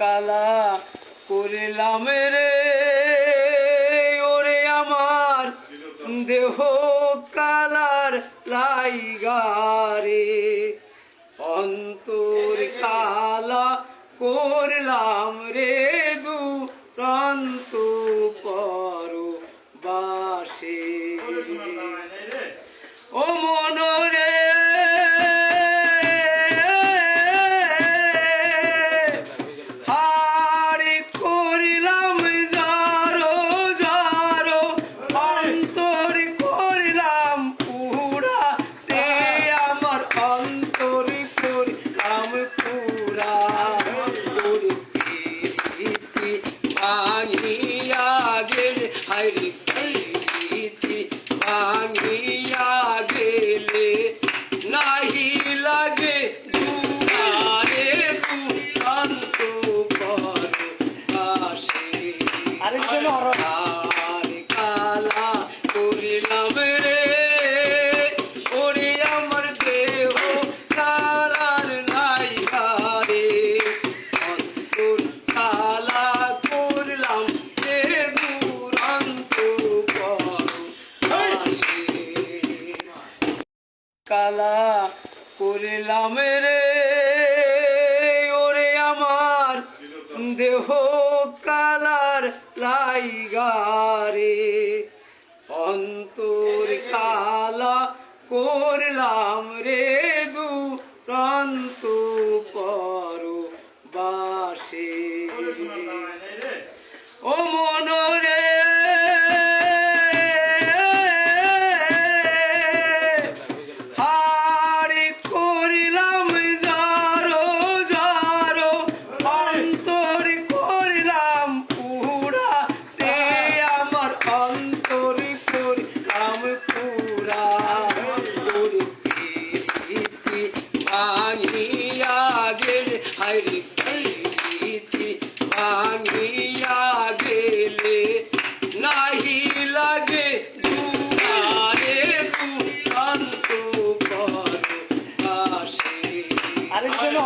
কালা করিলাম রে। ওরে আমার দেহ কালার লাইগারে অন্তর কালা করলাম রে দু প্রান্ত পর বাসে ও মনরে ভাঙিয়া গেলে হারি প্রীতি ভাঙিয়া গেলে নাহি লাগে দুয়ারে দুরন্ত পর পাশে আরেকজন কালা করিলাম রে। ওরে আমার দেহ কালার লাইগারে অন্তর কালা করলাম রে দু প্রান্ত পর বাসে ভাঙিয়া গেলে হাইরে প্রীতি ভাঙিয়া গেলে। নাহি লাগে দুয়ারে দুকান্ত পর আসে। আরেকজন